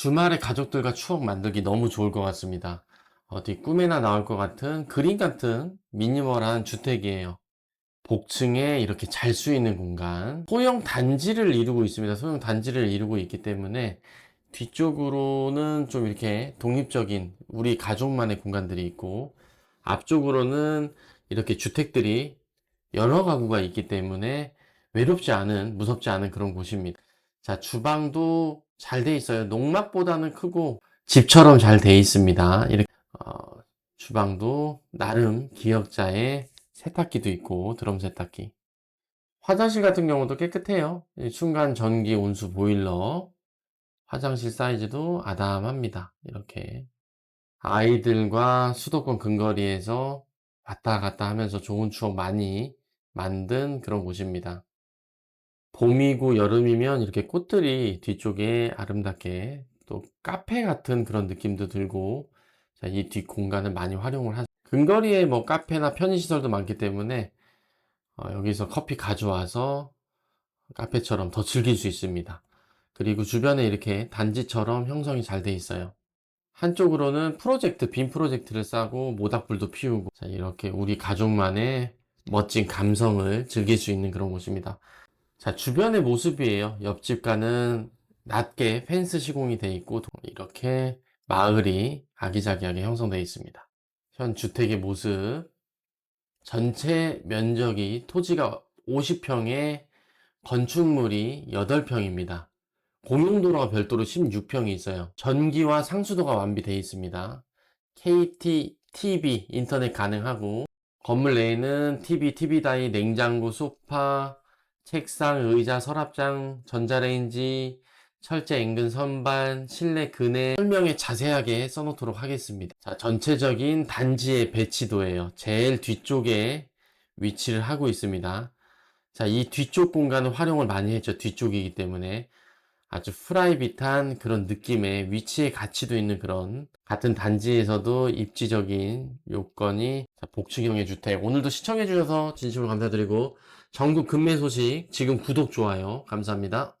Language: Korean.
주말에 가족들과 추억 만들기 너무 좋을 것 같습니다. 어디 꿈에나 나올 것 같은 그림 같은 미니멀한 주택이에요. 복층에 이렇게 잘 수 있는 공간. 소형 단지를 이루고 있습니다. 소형 단지를 이루고 있기 때문에 뒤쪽으로는 좀 이렇게 독립적인 우리 가족만의 공간들이 있고 앞쪽으로는 이렇게 주택들이 여러 가구가 있기 때문에 외롭지 않은, 무섭지 않은 그런 곳입니다. 자, 주방도 잘 돼 있어요. 농막보다는 크고 집처럼 잘 돼 있습니다. 이렇게 어, 주방도 나름 기역자의 세탁기도 있고 드럼 세탁기. 화장실 같은 경우도 깨끗해요. 이 중간 전기 온수 보일러. 화장실 사이즈도 아담합니다. 이렇게 아이들과 수도권 근거리에서 왔다 갔다 하면서 좋은 추억 많이 만든 그런 곳입니다. 봄이고 여름이면 이렇게 꽃들이 뒤쪽에 아름답게 또 카페 같은 그런 느낌도 들고 자, 이 뒷 공간을 많이 활용을 하죠. 근거리에 뭐 카페나 편의시설도 많기 때문에 어, 여기서 커피 가져와서 카페처럼 더 즐길 수 있습니다. 그리고 주변에 이렇게 단지처럼 형성이 잘 돼 있어요. 한쪽으로는 프로젝트, 빔 프로젝트를 싸고 모닥불도 피우고 자, 이렇게 우리 가족만의 멋진 감성을 즐길 수 있는 그런 곳입니다. 자, 주변의 모습이에요. 옆집과는 낮게 펜스 시공이 돼 있고 이렇게 마을이 아기자기하게 형성되어 있습니다. 현 주택의 모습 전체 면적이 토지가 50평에 건축물이 8평입니다. 공용도로가 별도로 16평이 있어요. 전기와 상수도가 완비되어 있습니다. KT, TV, 인터넷 가능하고 건물 내에는 TV, TV다이, 냉장고, 소파, 책상, 의자, 서랍장, 전자레인지, 철제 인근 선반, 실내 그네 설명에 자세하게 써놓도록 하겠습니다. 자, 전체적인 단지의 배치도예요. 제일 뒤쪽에 위치를 하고 있습니다. 자, 이 뒤쪽 공간은 활용을 많이 했죠. 뒤쪽이기 때문에 아주 프라이빗한 그런 느낌의 위치의 가치도 있는 그런 같은 단지에서도 입지적인 요건이 자, 복층형의 주택. 오늘도 시청해 주셔서 진심으로 감사드리고 전국 급매 소식 지금 구독 좋아요 감사합니다.